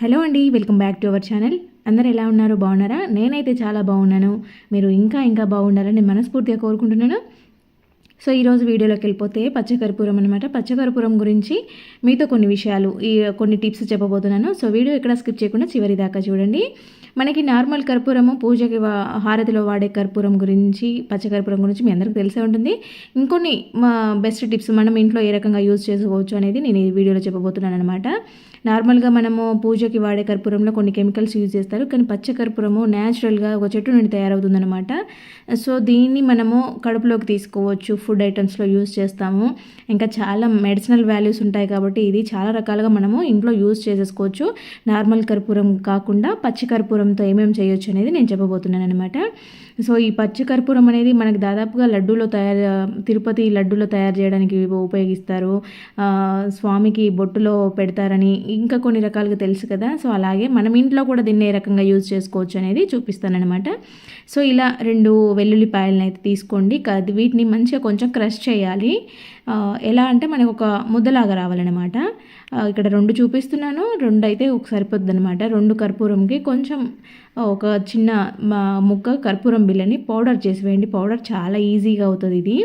Hello అండి welcome back to our channel. అందరు ఎలా ఉన్నారు? బాగున్నారా? నేనైతే చాలా బాగున్నాను. మీరు ఇంకా ఇంకా బాగుండాలని మనస్ఫూర్తిగా కోరుకుంటున్నాను. సో ఈరోజు వీడియోలోకి వెళ్ళిపోతే పచ్చకర్పూరం అనమాట పచ్చకర్పూరం గురించి మీతో కొన్ని విషయాలు ఈ కొన్ని టిప్స్ చెప్పబోతున్నాను. సో వీడియో ఎక్కడ స్కిప్ చేయకుండా చివరి దాకా చూడండి. మనకి నార్మల్ కర్పూరము పూజకి వా- హారతిలో వాడే కర్పూరం గురించి పచ్చకర్పూరం గురించి మీ అందరికీ తెలిసే ఉంటుంది. ఇంకొన్ని మా బెస్ట్ టిప్స్ మనం ఇంట్లో ఏ రకంగా యూజ్ చేసుకోవచ్చు అనేది నేను ఈ వీడియోలో చెప్పబోతున్నాను అనమాట నార్మల్గా మనము పూజకి వాడే కర్పూరంలో కొన్ని కెమికల్స్ యూజ్ చేస్తారు. కానీ పచ్చ కర్పూరము న్యాచురల్గా ఒక చెట్టు నుండి తయారవుతుందన్నమాట. సో దీన్ని మనము కడుపులోకి తీసుకోవచ్చు ఫుడ్ ఐటమ్స్లో యూజ్ చేస్తాము. ఇంకా చాలా మెడిసినల్ వాల్యూస్ ఉంటాయి కాబట్టి ఇది చాలా రకాలుగా మనము ఇంట్లో యూజ్ చేసేసుకోవచ్చు. నార్మల్ కర్పూరం కాకుండా పచ్చి కర్పూరంతో ఏమేమి చేయొచ్చు అనేది నేను చెప్పబోతున్నాను అనమాట సో ఈ పచ్చి కర్పూరం అనేది మనకి దాదాపుగా లడ్డూలో తయారు తిరుపతి లడ్డూలో తయారు చేయడానికి ఉపయోగిస్తారు. స్వామికి బొట్టులో పెడతారని ఇంకా కొన్ని రకాలుగా తెలుసు కదా. సో అలాగే మనం ఇంట్లో కూడా దీన్ని ఏ రకంగా యూజ్ చేసుకోవచ్చు అనేది చూపిస్తానమాట సో ఇలా రెండు వెల్లుల్లిపాయలను అయితే తీసుకోండి. వీటిని మంచిగా కొంచెం క్రష్ చేయాలి. ఎలా అంటే మనకు ఒక ముద్దలాగా రావాలన్నమాట. ఇక్కడ రెండు చూపిస్తున్నాను. రెండు అయితే ఒక సరిపోద్ది అనమాట రెండు కర్పూరంకి కొంచెం ఒక చిన్న మా ముక్క కర్పూరం బిల్లని పౌడర్ చేసి వేయండి. పౌడర్ చాలా ఈజీగా అవుతుంది ఇది.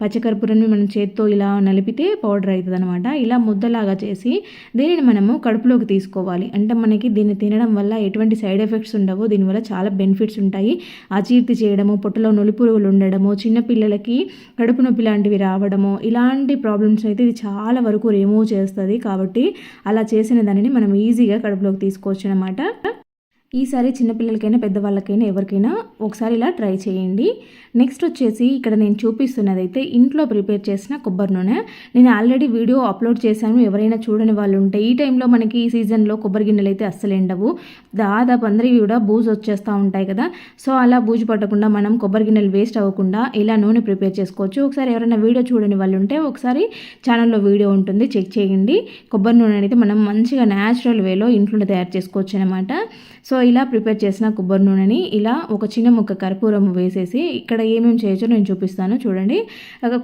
పచ్చకర్పూరాన్ని మనం చేత్తో ఇలా నలిపితే పౌడర్ అవుతుంది అనమాట ఇలా ముద్దలాగా చేసి దీనిని మనము కడుపులోకి తీసుకోవాలి. అంటే మనకి దీన్ని తినడం వల్ల ఎటువంటి సైడ్ ఎఫెక్ట్స్ ఉండవు. దీనివల్ల చాలా బెనిఫిట్స్ ఉంటాయి. అజీర్తి చేయడము పొట్టలో నులిపురుగులు ఉండడము చిన్నపిల్లలకి కడుపు నొప్పి లాంటివి రావడము ఇలాంటి ప్రాబ్లమ్స్ అయితే ఇది చాలా వరకు రిమూవ్ చేస్తుంది. కాబట్టి అలా చేసిన దానిని మనం ఈజీగా కడుపులోకి తీసుకోవచ్చు అనమాట ఈసారి చిన్నపిల్లలకైనా పెద్దవాళ్ళకైనా ఎవరికైనా ఒకసారి ఇలా ట్రై చేయండి. నెక్స్ట్ వచ్చేసి ఇక్కడ నేను చూపిస్తున్నది అయితే ఇంట్లో ప్రిపేర్ చేసిన కొబ్బరి నూనె. నేను ఆల్రెడీ వీడియో అప్లోడ్ చేశాను. ఎవరైనా చూడని వాళ్ళు ఉంటే ఈ టైంలో మనకి ఈ సీజన్లో కొబ్బరి గిన్నెలు అయితే అస్సలు ఎండవు. దాదాపు అందరివి కూడా బూజు వచ్చేస్తూ ఉంటాయి కదా. సో అలా బూజు పట్టకుండా మనం కొబ్బరి గిన్నెలు వేస్ట్ అవ్వకుండా ఇలా నూనె ప్రిపేర్ చేసుకోవచ్చు. ఒకసారి ఎవరైనా వీడియో చూడని వాళ్ళు ఉంటే ఒకసారి ఛానల్లో వీడియో ఉంటుంది చెక్ చేయండి. కొబ్బరి నూనె అనేది మనం మంచిగా న్యాచురల్ వేలో ఇంట్లో తయారు చేసుకోవచ్చు అనమాట సో ఇలా ప్రిపేర్ చేసిన కొబ్బరి నూనెని ఇలా ఒక చిన్న ముక్క కర్పూరం వేసేసి ఇక్కడ ఏమేమి చేయొచ్చో నేను చూపిస్తాను చూడండి.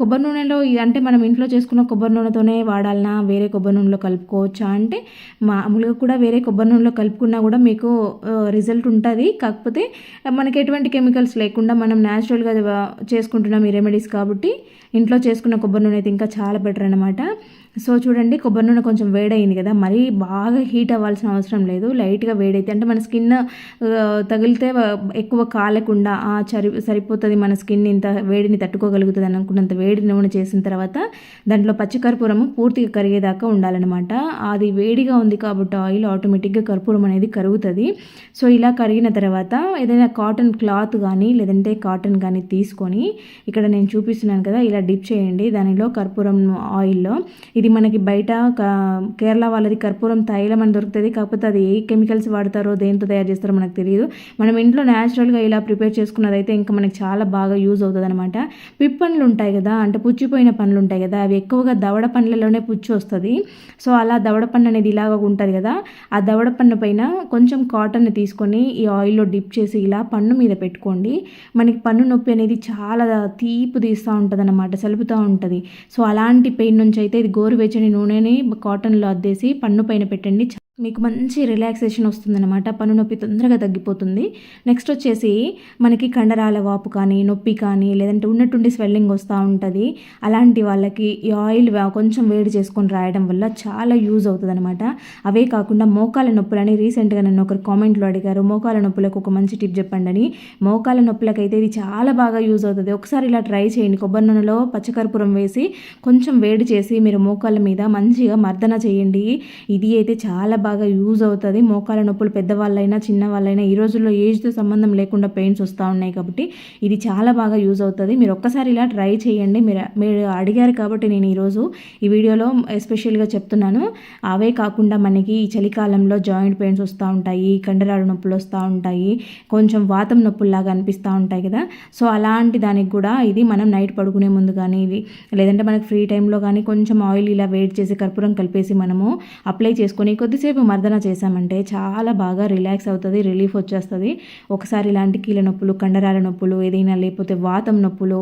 కొబ్బరి నూనెలో అంటే మనం ఇంట్లో చేసుకున్న కొబ్బరి నూనెతోనే వాడాలనా వేరే కొబ్బరి నూనెలో కలుపుకోవచ్చా అంటే మామూలుగా కూడా వేరే కొబ్బరి నూనెలో కలుపుకున్నా కూడా మీకు రిజల్ట్ ఉంటుంది. కాకపోతే మనకి ఎటువంటి కెమికల్స్ లేకుండా మనం న్యాచురల్గా చేసుకుంటున్నాం ఈ రెమెడీస్ కాబట్టి ఇంట్లో చేసుకున్న కొబ్బరి నూనె అయితే ఇంకా చాలా బెటర్ అనమాట సో చూడండి కొబ్బరి నూనె కొంచెం వేడైంది కదా మరీ బాగా హీట్ అవ్వాల్సిన అవసరం లేదు. లైట్గా వేడైతే అంటే మన స్కిన్ తగిలితే ఎక్కువ కాలకుండా సరి చరి సరిపోతుంది మన స్కిన్ ఇంత వేడిని తట్టుకోగలుగుతుంది అని అనుకున్నంత వేడి నూనె చేసిన తర్వాత దాంట్లో పచ్చికర్పూరము పూర్తిగా కరిగేదాకా ఉండాలన్నమాట. అది వేడిగా ఉంది కాబట్టి ఆయిల్ ఆటోమేటిక్గా కర్పూరం అనేది కరుగుతుంది. సో ఇలా కరిగిన తర్వాత ఏదైనా కాటన్ క్లాత్ కానీ లేదంటే కాటన్ కానీ తీసుకొని ఇక్కడ నేను చూపిస్తున్నాను కదా ఇలా డిప్ చేయండి. దానిలో కర్పూరం ఆయిల్లో. ఇది మనకి బయట కేరళ వాళ్ళది కర్పూరం తైలం అని దొరుకుతుంది. కాకపోతే అది ఏ కెమికల్స్ వాడతారో దేంతో తయారు చేస్తారో మనకు తెలియదు. మనం ఇంట్లో న్యాచురల్గా ఇలా ప్రిపేర్ చేసుకున్నదైతే ఇంకా మనకి చాలా బాగా యూజ్ అవుతుంది అనమాట పిప్పన్లు ఉంటాయి కదా అంటే పుచ్చిపోయిన పండ్లు ఉంటాయి కదా అవి ఎక్కువగా దవడ పండ్లలోనే పుచ్చి వస్తుంది. సో అలా దవడ పండు అనేది ఇలాగ ఉంటుంది కదా ఆ దవడ పన్ను పైన కొంచెం కాటన్ తీసుకొని ఈ ఆయిల్లో డిప్ చేసి ఇలా పన్ను మీద పెట్టుకోండి. మనకి పన్ను నొప్పి అనేది చాలా తీపు తీస్తూ ఉంటుంది అనమాట సలుపుతూ ఉంటుంది. సో అలాంటి పెయిన్ నుంచి అయితే ఇది గోరువెచ్చని నూనెని కాటన్లో అద్దేసి పన్ను పైన పెట్టండి. మీకు మంచి రిలాక్సేషన్ వస్తుందన్నమాట. పను నొప్పి తొందరగా తగ్గిపోతుంది. నెక్స్ట్ వచ్చేసి మనకి కండరాల వాపు కానీ నొప్పి కానీ లేదంటే ఉన్నట్టుండి స్వెల్లింగ్ వస్తూ ఉంటుంది. అలాంటి వాళ్ళకి ఈ ఆయిల్ కొంచెం వేడి చేసుకొని రాయడం వల్ల చాలా యూజ్ అవుతుంది అనమాట అవే కాకుండా మోకాల నొప్పులని రీసెంట్గా నన్ను ఒకరు కామెంట్లో అడిగారు. మోకాల నొప్పులకు ఒక మంచి టిప్ చెప్పండి అని మోకాల నొప్పులకైతే ఇది చాలా బాగా యూజ్ అవుతుంది. ఒకసారి ఇలా ట్రై చేయండి. కొబ్బరి నూనెలో పచ్చకర్పూరం వేసి కొంచెం వేడి చేసి మీరు మోకాళ్ళ మీద మంచిగా మర్దన చేయండి. ఇది అయితే చాలా బాగా యూజ్ అవుతుంది. మోకాల నొప్పులు పెద్దవాళ్ళైనా చిన్నవాళ్ళైనా ఈ రోజుల్లో ఏజ్తో సంబంధం లేకుండా పెయిన్స్ వస్తూ ఉన్నాయి కాబట్టి ఇది చాలా బాగా యూజ్ అవుతుంది. మీరు ఒక్కసారి ఇలా ట్రై చేయండి. మీరు మీరు అడిగారు కాబట్టి నేను ఈరోజు ఈ వీడియోలో ఎస్పెషల్గా చెప్తున్నాను. అవే కాకుండా మనకి ఈ చలికాలంలో జాయింట్ పెయిన్స్ వస్తూ ఉంటాయి కండరాల నొప్పులు వస్తూ ఉంటాయి కొంచెం వాతం నొప్పుల్లాగా అనిపిస్తూ ఉంటాయి కదా. సో అలాంటి దానికి కూడా ఇది మనం నైట్ పడుకునే ముందు కానీ ఇది లేదంటే మనకి ఫ్రీ టైంలో కానీ కొంచెం ఆయిల్ ఇలా వేడి చేసి కర్పూరం కలిపేసి మనము అప్లై చేసుకొని కొద్దిసేపు కొంచెంసేపు మర్దన చేసామంటే చాలా బాగా రిలాక్స్ అవుతుంది రిలీఫ్ వచ్చేస్తుంది. ఒకసారి ఇలాంటి కీళ్ళ నొప్పులు కండరాల నొప్పులు ఏదైనా లేకపోతే వాతం నొప్పులు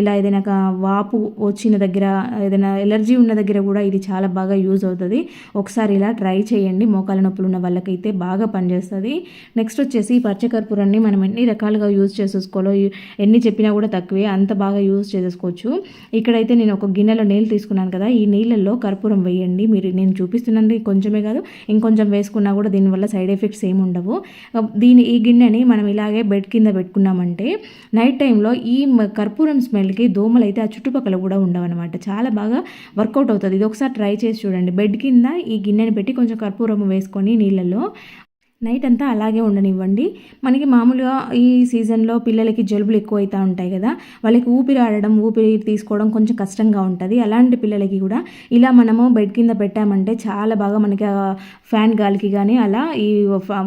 ఇలా ఏదైనా వాపు వచ్చిన దగ్గర ఏదైనా ఎలర్జీ ఉన్న దగ్గర కూడా ఇది చాలా బాగా యూజ్ అవుతుంది. ఒకసారి ఇలా ట్రై చేయండి. మోకాల నొప్పులు ఉన్న వాళ్ళకైతే బాగా పనిచేస్తుంది. నెక్స్ట్ వచ్చేసి పచ్చకర్పూరాన్ని మనం ఎన్ని రకాలుగా యూజ్ చేసేసుకోవాలో ఎన్ని చెప్పినా కూడా తక్కువే అంత బాగా యూజ్ చేసేసుకోవచ్చు. ఇక్కడైతే నేను ఒక గిన్నెలో నీళ్ళు తీసుకున్నాను కదా ఈ నీళ్ళల్లో కర్పూరం వేయండి. మీరు నేను చూపిస్తున్నది కొంచెమే కాదు ఇంకొంచెం వేసుకున్నా కూడా దీనివల్ల సైడ్ ఎఫెక్ట్స్ ఏమి ఉండవు. దీని ఈ గిన్నెని మనం ఇలాగే బెడ్ కింద పెట్టుకున్నామంటే నైట్ టైంలో ఈ కర్పూరం స్మెల్కి దోమలు అయితే ఆ చుట్టుపక్కల కూడా ఉండవన్నమాట. చాలా బాగా వర్కౌట్ అవుతుంది. ఇది ఒకసారి ట్రై చేసి చూడండి. బెడ్ కింద ఈ గిన్నెని పెట్టి కొంచెం కర్పూరం వేసుకొని నీళ్ళల్లో నైట్ అంతా అలాగే ఉండనివ్వండి. మనకి మామూలుగా ఈ సీజన్లో పిల్లలకి జలుబులు ఎక్కువ అవుతూ ఉంటాయి కదా వాళ్ళకి ఊపిరి ఆడడం ఊపిరి తీసుకోవడం కొంచెం కష్టంగా ఉంటుంది. అలాంటి పిల్లలకి కూడా ఇలా మనము బెడ్ కింద పెట్టామంటే చాలా బాగా మనకి ఫ్యాన్ గాలికి కానీ అలా ఈ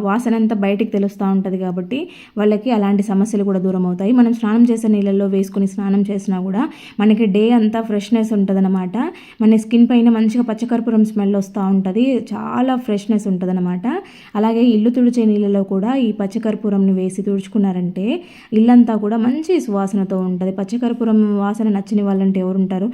వాసన అంతా బయటికి తెలుస్తూ ఉంటుంది కాబట్టి వాళ్ళకి అలాంటి సమస్యలు కూడా దూరం అవుతాయి. మనం స్నానం చేసే నీళ్ళల్లో వేసుకుని స్నానం చేసినా కూడా మనకి డే అంతా ఫ్రెష్నెస్ ఉంటుంది మన స్కిన్ పైన మంచిగా పచ్చకర్పూరం స్మెల్ వస్తూ ఉంటుంది. చాలా ఫ్రెష్నెస్ ఉంటుంది అలాగే ఇల్లు తుడిచే నీళ్ళలో కూడా ఈ పచ్చకర్పూరంని వేసి తుడుచుకున్నారంటే ఇల్లంతా కూడా మంచి సువాసనతో ఉంటుంది. పచ్చకర్పూరం వాసన నచ్చని వాళ్ళంటే ఎవరుంటారు?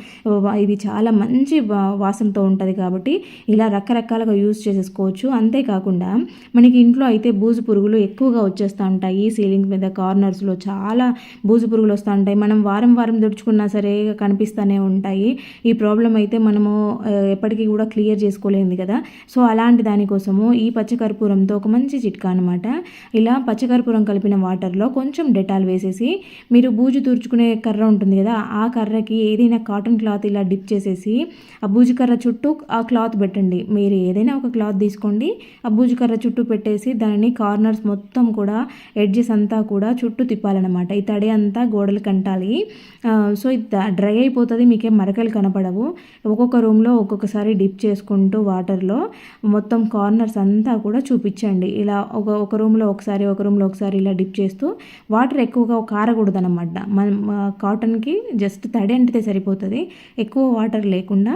ఇది చాలా మంచి వా- వాసనతో ఉంటుంది కాబట్టి ఇలా రకరకాలుగా యూజ్ చేసేసుకోవచ్చు. అంతేకాకుండా మనకి ఇంట్లో అయితే బూజు పురుగులు ఎక్కువగా వచ్చేస్తూ ఉంటాయి. సీలింగ్ మీద కార్నర్స్లో చాలా బూజు పురుగులు వస్తూ ఉంటాయి. మనం వారం వారం తుడుచుకున్నా సరే కనిపిస్తూనే ఉంటాయి. ఈ ప్రాబ్లం అయితే మనము ఎప్పటికీ కూడా క్లియర్ చేసుకోలేదు కదా. సో అలాంటి దానికోసము ఈ పచ్చకర్పూరంతో ఒక మంచి చిట్కా అనమాట ఇలా పచ్చకర్పూరం కలిపిన వాటర్లో కొంచెం డెటాల్ వేసేసి మీరు బూజు తుడుచుకునే కర్ర ఉంటుంది కదా ఆ కర్రకి ఏదైనా కాటన్ క్లాత్ ఇలా డిప్ చేసేసి ఆ బూజు కర్ర చుట్టూ ఆ క్లాత్ పెట్టండి. మీరు ఏదైనా ఒక క్లాత్ తీసుకోండి ఆ బూజు కర్ర చుట్టూ పెట్టేసి దానిని కార్నర్స్ మొత్తం కూడా ఎడ్జెస్ అంతా కూడా చుట్టూ తిప్పాలన్నమాట. ఈ తడి అంతా గోడలు కంటాలి. సో ఇది డ్రై అయిపోతుంది మీకేం మరకలు కనపడవు. ఒక్కొక్క రూమ్లో ఒక్కొక్కసారి డిప్ చేసుకుంటూ వాటర్లో మొత్తం కార్నర్స్ అంతా కూడా చూపించండి. ఇలా ఒక ఒక రూమ్లో ఒకసారి ఒక రూమ్లో ఒకసారి ఇలా డిప్ చేస్తూ వాటర్ ఎక్కువగా కారకూడదు అనమాట మన కాటన్కి జస్ట్ తడి అంటితే సరిపోతుంది. ఎక్కువ వాటర్ లేకుండా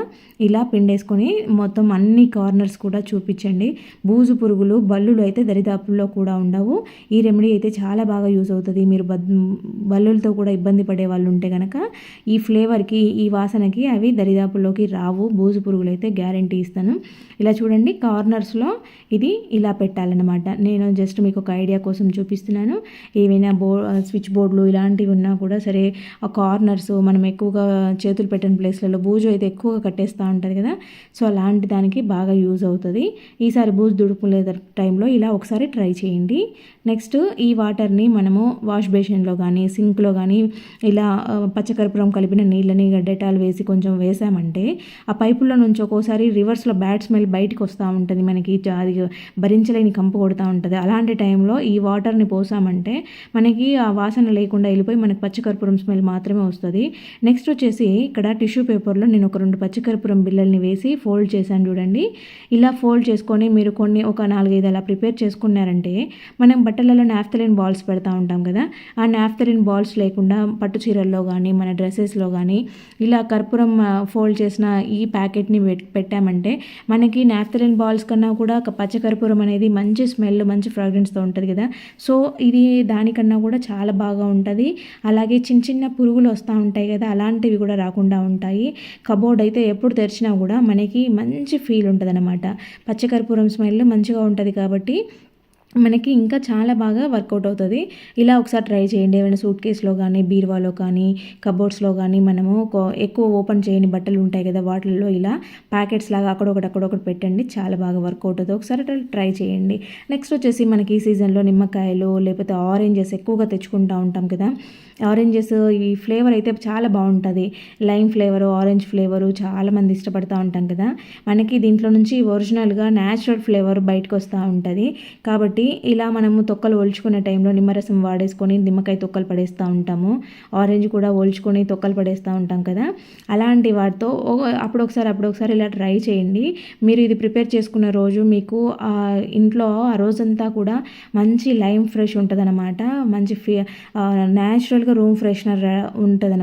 ఇలా పిండేసుకొని మొత్తం అన్ని కార్నర్స్ కూడా చూపించండి. బూజు పురుగులు బల్లులు అయితే దరిదాపుల్లో కూడా ఉండవు. ఈ రెమెడీ అయితే చాలా బాగా యూజ్ అవుతుంది. మీరు బద్ బల్లులతో కూడా ఇబ్బంది పడే వాళ్ళు ఉంటే కనుక ఈ ఫ్లేవర్కి ఈ వాసనకి అవి దరిదాపుల్లోకి రావు. బూజు పురుగులు అయితే గ్యారంటీ ఇస్తాను. ఇలా చూడండి కార్నర్స్లో ఇది ఇలా పెట్టాలన్నమాట. నేను జస్ట్ మీకు ఒక ఐడియా కోసం చూపిస్తున్నాను. ఏవైనా బో స్విచ్ బోర్డులు ఇలాంటివి ఉన్నా కూడా సరే ఆ కార్నర్స్ మనం ఎక్కువగా చేతులు పెట్టిన ప్లేస్లలో బూజు అయితే ఎక్కువగా కట్టేస్తూ ఉంటుంది కదా. సో అలాంటి దానికి బాగా యూజ్ అవుతుంది. ఈసారి బూజు దుడుపులే టైంలో ఇలా ఒకసారి ట్రై చేయండి. నెక్స్ట్ ఈ వాటర్ని మనము వాష్ బేసిన్లో కానీ సింక్లో కానీ ఇలా పచ్చకర్పూరం కలిపిన నీళ్ళని డెటాల్ వేసి కొంచెం వేసామంటే ఆ పైపుల్లో నుంచి ఒక్కోసారి రివర్స్లో బ్యాడ్ స్మెల్ బయటకు వస్తూ ఉంటుంది. మనకి అది భరించలేని కంపు కొడుతూ ఉంటుంది. అలాంటి టైంలో ఈ వాటర్ని పోసామంటే మనకి ఆ వాసన లేకుండా వెళ్ళిపోయి మనకి పచ్చకర్పూరం స్మెల్ మాత్రమే వస్తుంది. నెక్స్ట్ వచ్చేసి ఇక్కడ టిష్యూ పేపర్లో నేను ఒక రెండు పచ్చకర్పూరం బిళ్ళల్ని వేసి ఫోల్డ్ చేశాను చూడండి. ఇలా ఫోల్డ్ చేసుకొని మీరు కొన్ని ఒక నాలుగైదు అలా ప్రిపేర్ చేసుకున్నారంటే మనం బట్టలలో నాఫ్తలిన్ బాల్స్ పెడతా ఉంటాం కదా. ఆ నాఫ్తలిన్ బాల్స్ లేకుండా పట్టు చీరల్లో కానీ మన డ్రెస్సెస్లో కానీ ఇలా కర్పూరం ఫోల్డ్ చేసిన ఈ ప్యాకెట్ని పెట్టామంటే మనకి నాఫ్తలిన్ బాల్స్ కన్నా కూడా ఒక పచ్చ కర్పూరం అనేది మంచి స్మెల్ మంచి ఫ్రాగ్రెన్స్తో ఉంటుంది కదా. సో ఇది దానికన్నా కూడా చాలా బాగా ఉంటుంది. అలాగే చిన్న చిన్న పురుగులు వస్తూ ఉంటాయి కదా అలాంటివి కూడా రాకుండా ఉంటాయి. కబోర్డ్ అయితే ఎప్పుడు తెరిచినా కూడా మనకి మంచి ఫీల్ ఉంటుంది అనమాట పచ్చకర్పూరం స్మెల్ మంచిగా ఉంటుంది కాబట్టి మనకి ఇంకా చాలా బాగా వర్కౌట్ అవుతుంది. ఇలా ఒకసారి ట్రై చేయండి. ఏమైనా సూట్ కేసులో కానీ బీరువాలో కానీ కబోర్డ్స్లో కానీ మనము ఎక్కువ ఓపెన్ చేయని బట్టలు ఉంటాయి కదా వాటిల్లో ఇలా ప్యాకెట్స్ లాగా అక్కడొకటి అక్కడొకటి పెట్టండి. చాలా బాగా వర్కౌట్ అవుతుంది. ఒకసారి ట్రై చేయండి. నెక్స్ట్ వచ్చేసి మనకి ఈ సీజన్లో నిమ్మకాయలు లేకపోతే ఆరెంజెస్ ఎక్కువగా తెచ్చుకుంటూ ఉంటాం కదా. ఆరెంజెస్ ఈ ఫ్లేవర్ అయితే చాలా బాగుంటుంది. లైమ్ ఫ్లేవరు ఆరెంజ్ ఫ్లేవరు చాలా మంది ఇష్టపడుతూ ఉంటాం కదా. మనకి దీంట్లో నుంచి ఒరిజినల్గా న్యాచురల్ ఫ్లేవర్ బయటకు వస్తూ ఉంటుంది. కాబట్టి ఇలా మనము తొక్కలు ఒలుచుకునే టైంలో నిమ్మరసం వాడేసుకొని నిమ్మకాయ తొక్కలు పడేస్తూ ఉంటాము. ఆరెంజ్ కూడా ఒలుచుకొని తొక్కలు పడేస్తూ ఉంటాం కదా. అలాంటి వాటితో అప్పుడు ఒకసారి అప్పుడు ఒకసారి ఇలా ట్రై చేయండి. మీరు ఇది ప్రిపేర్ చేసుకున్న రోజు మీకు ఇంట్లో ఆ రోజంతా కూడా మంచి లైమ్ ఫ్రెష్ ఉంటుంది మంచి ఫీ న్యాచురల్గా రూమ్ ఫ్రెషనర్ ఉంటుంది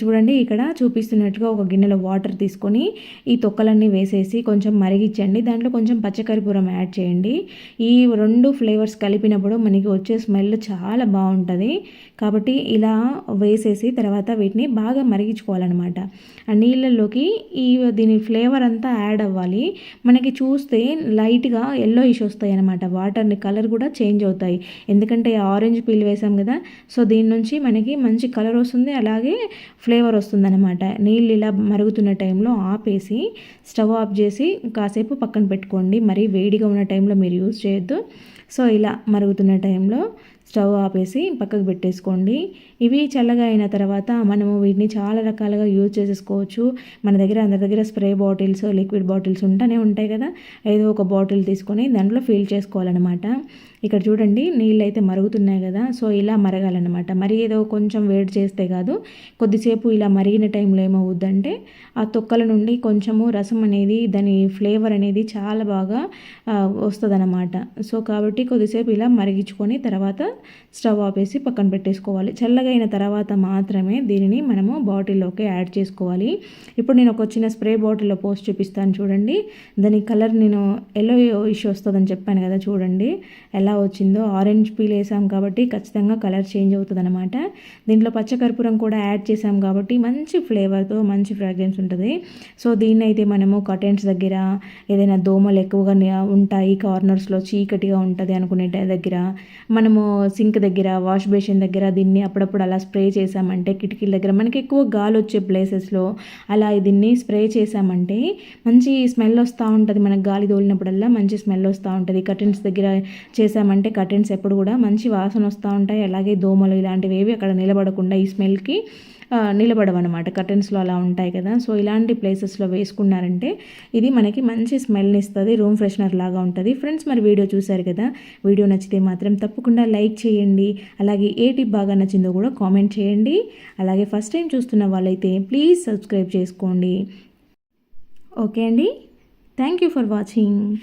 చూడండి ఇక్కడ చూపిస్తున్నట్టుగా ఒక గిన్నెలో వాటర్ తీసుకొని ఈ తొక్కలన్నీ వేసేసి కొంచెం మరిగించండి. దాంట్లో కొంచెం పచ్చకరిపూరం యాడ్ చేయండి. ఈ రెండు ఫ్లేవర్స్ కలిపినప్పుడు మనకి వచ్చే స్మెల్ చాలా బాగుంటుంది. కాబట్టి ఇలా వేసేసి తర్వాత వీటిని బాగా మరిగించుకోవాలన్నమాట. ఆ నీళ్ళల్లోకి ఈ దీని ఫ్లేవర్ అంతా యాడ్ అవ్వాలి. మనకి చూస్తే లైట్గా ఎల్లో ఇష్ వస్తాయి అనమాట వాటర్ని కలర్ కూడా చేంజ్ అవుతాయి. ఎందుకంటే ఆరెంజ్ పీల్ వేసాం కదా సో దీని నుంచి మనకి మంచి కలర్ వస్తుంది. అలాగే ఫ్లేవర్ వస్తుందన్నమాట. నీళ్ళు ఇలా మరుగుతున్న టైంలో ఆపేసి స్టవ్ ఆఫ్ చేసి కాసేపు పక్కన పెట్టుకోండి. మరి వేడిగా ఉన్న టైంలో మీరు యూజ్ చేయొద్దు. సో ఇలా మరుగుతున్న టైంలో స్టవ్ ఆపేసి పక్కకు పెట్టేసుకోండి. ఇవి చల్లగా అయిన తర్వాత మనము వీటిని చాలా రకాలుగా యూజ్ చేసేసుకోవచ్చు. మన దగ్గర అందరి దగ్గర స్ప్రే బాటిల్స్ లిక్విడ్ బాటిల్స్ ఉంటూనే ఉంటాయి కదా. ఏదో ఒక బాటిల్ తీసుకొని దాంట్లో ఫిల్ చేసుకోవాలన్నమాట. ఇక్కడ చూడండి నీళ్ళు అయితే మరుగుతున్నాయి కదా సో ఇలా మరగాలన్నమాట. మరి ఏదో కొంచెం వేడి చేస్తే కాదు కొద్దిసేపు ఇలా మరిగిన టైంలో ఏమవుద్దంటే ఆ తొక్కల నుండి కొంచెము రసం అనేది దాని ఫ్లేవర్ అనేది చాలా బాగా వస్తుంది సో కాబట్టి కొద్దిసేపు ఇలా మరిగించుకొని తర్వాత స్టవ్ ఆపేసి పక్కన పెట్టేసుకోవాలి. చల్లగా అయిన తర్వాత మాత్రమే దీనిని మనము బాటిల్లోకి యాడ్ చేసుకోవాలి. ఇప్పుడు నేను ఒక చిన్న స్ప్రే బాటిల్లో పోస్ట్ చూపిస్తాను చూడండి. దాని కలర్ నేను ఎల్లో ఇష్యూ వస్తుందని చెప్పాను కదా చూడండి. ఎలా వచ్చిందో ఆరెంజ్ పీల్ వేసాం కాబట్టి ఖచ్చితంగా కలర్ చేంజ్ అవుతుంది అనమాట దీంట్లో పచ్చకర్పూరం కూడా యాడ్ చేసాం కాబట్టి మంచి ఫ్లేవర్తో మంచి ఫ్రాగ్రెన్స్ ఉంటుంది. సో దీన్ని అయితే మనము కటెన్స్ దగ్గర ఏదైనా దోమలు ఎక్కువగా ఉంటాయి కార్నర్స్లో చీకటిగా ఉంటుంది అనుకునే దగ్గర మనము సింక్ దగ్గర వాష్ బేసిన్ దగ్గర దీన్ని అప్పుడప్పుడు అలా స్ప్రే చేసామంటే కిటికీల దగ్గర మనకి ఎక్కువ గాలి వచ్చే ప్లేసెస్లో అలా దీన్ని స్ప్రే చేసామంటే మంచి స్మెల్ వస్తూ ఉంటుంది. మనకు గాలి తోలినప్పుడల్లా మంచి స్మెల్ వస్తూ ఉంటుంది. కర్టెన్స్ దగ్గర చేసామంటే కర్టెన్స్ ఎప్పుడు కూడా మంచి వాసన వస్తూ ఉంటాయి. అలాగే దోమలు ఇలాంటివి ఏవి అక్కడ నిలబడకుండా ఈ స్మెల్కి నిలబడవన్నమాట. కర్టెన్స్లో అలా ఉంటాయి కదా. సో ఇలాంటి ప్లేసెస్లో వేసుకున్నారంటే ఇది మనకి మంచి స్మెల్ని ఇస్తుంది రూమ్ ఫ్రెషనర్ లాగా ఉంటుంది. ఫ్రెండ్స్ మరి వీడియో చూశారు కదా? వీడియో నచ్చితే మాత్రం తప్పకుండా లైక్ చేయండి. అలాగే ఏ టిప్ బాగా నచ్చిందో కూడా కామెంట్ చేయండి. అలాగే ఫస్ట్ టైం చూస్తున్న వాళ్ళైతే ప్లీజ్ సబ్స్క్రైబ్ చేసుకోండి. ఓకే అండి. Thank you for watching.